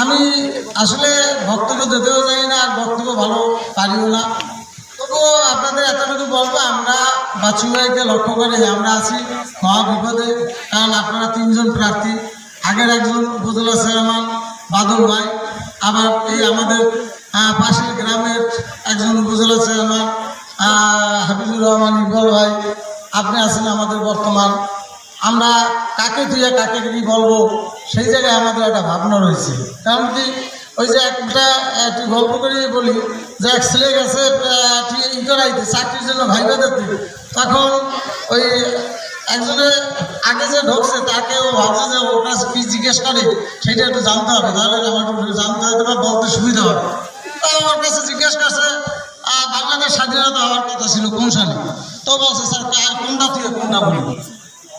আমি আসলে বক্তব্য দিতেও যাই না, আর বক্তব্য ভালো পারিও না। তবুও আপনাদের এতটুকু বলব, আমরা বাচ্চু ভাইকে লক্ষ্য করে আমরা আছি মহা বিপদে, কারণ আপনারা তিনজন প্রার্থী, আগের একজন উপজেলা চেয়ারম্যান বাদল ভাই, আবার এই আমাদের পাশের গ্রামের একজন উপজেলা চেয়ারম্যান হাফিজুর রহমান ইকবাল ভাই, আপনি আছেন আমাদের বর্তমান আমরা কাকে তুইয়া কাকে কি বলব, সেই জায়গায় আমাদের একটা ভাবনা রয়েছে। কারণ কি, ওই যে একটা, একটি গল্প করে বলি, যে এক ছেলে গেছে ই করাইতে চাকরির জন্য ভাইবা দিতে। তখন ওই একজনে আগে যে ঢুকছে, তাকে ও ভাবছে যে ওর কাছে কি জিজ্ঞেস করে, সেটা একটু জানতে হবে। তাহলে আমার জানতে হবে বা বলতে সুবিধা হবে। তা ওর কাছে জিজ্ঞেস করছে বাংলাদেশ স্বাধীনতা হওয়ার কথা ছিল, কোন সালে? তো বলছে, স্যার কোনটা থেকে কোনটা বলব?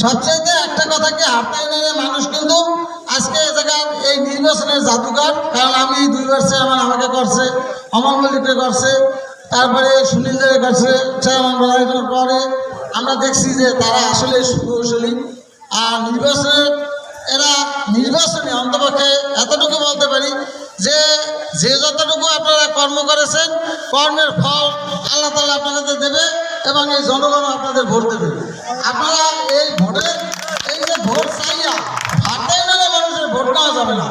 সবচেয়ে একটা কথা কি হাতে নিয়ে মানুষ কিন্তু আজকে এ জায়গায় এই নির্বাচনের জাদুঘর, কারণ আমি দুই দুইবার আমার আমাকে করছে অমল মল্লিককে করছে, তারপরে সুনীল দেবে করছে চেয়ারম্যান পরে আমরা দেখছি যে তারা আসলে সুকৌশলী। আর নির্বাচনের, এরা নির্বাচনে অন্তপক্ষে এতটুকু বলতে পারি যে যে যতটুকু আপনারা কর্ম করেছেন, কর্মের ফল আল্লাহ তালা আপনাদের দেবে। এবং এই জনগণ আপনাদের ভোট দেবে। আপনারা এই ভোটে এই যে ভোট চাইয়া হাতে মেলে মানুষের, ভোট নেওয়া যাবে না।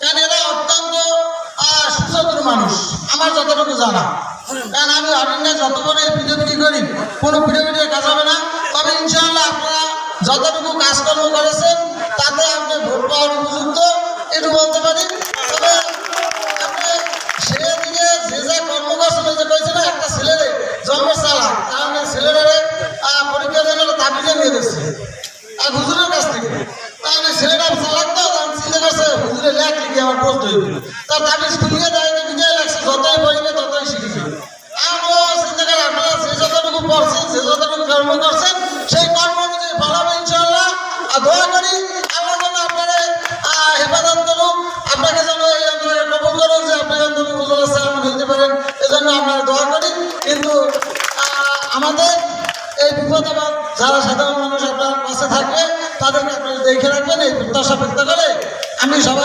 কারণ এরা অত্যন্ত সুচতুর মানুষ। আমার যতটুকু জানা। কারণ আমি অরণ্যে যত করে পিডিপিডি করি, কোনো পিডিপিডি কাজ হবে না। তবে ইনশাআল্লাহ আপনারা যতটুকু কাজকর্ম করেছেন, তাতে আপনি ভোট পাওয়ার আর হুজুরের কাছ থেকে। তাহলে ছেলেটা চালাক তো তখন চিন্তা করছে হুজুরে লেখ লিখে আমার পোস্ট হইবে। তার তাবিজ খুলিয়ে দেয় বিজয় লাগছে যতই পড়িবে ততই আমরা যে যতটুকু পড়ছেন, যে যতটুকু কর্ম করছেন, সেই কর্ম অনুযায়ী ফলাবে ইনশাল্লাহ আর দোয়া করি, আল্লাহ যেন আপনারা হেফাজত করুক। আপনাকে যেন এই অন্তরে কবুল করুক, যে আপনি অন্তরে উপজেলা চেয়ারম্যান হইতে পারেন। এজন্য আপনারা দোয়া করি। কিন্তু আমাদের এই বিপদ আপদ, যারা সাধারণ মানুষ আপনার পাশে থাকবে তাদেরকে আপনারা দেখে রাখবেন এই প্রত্যাশা করে আমি সবাই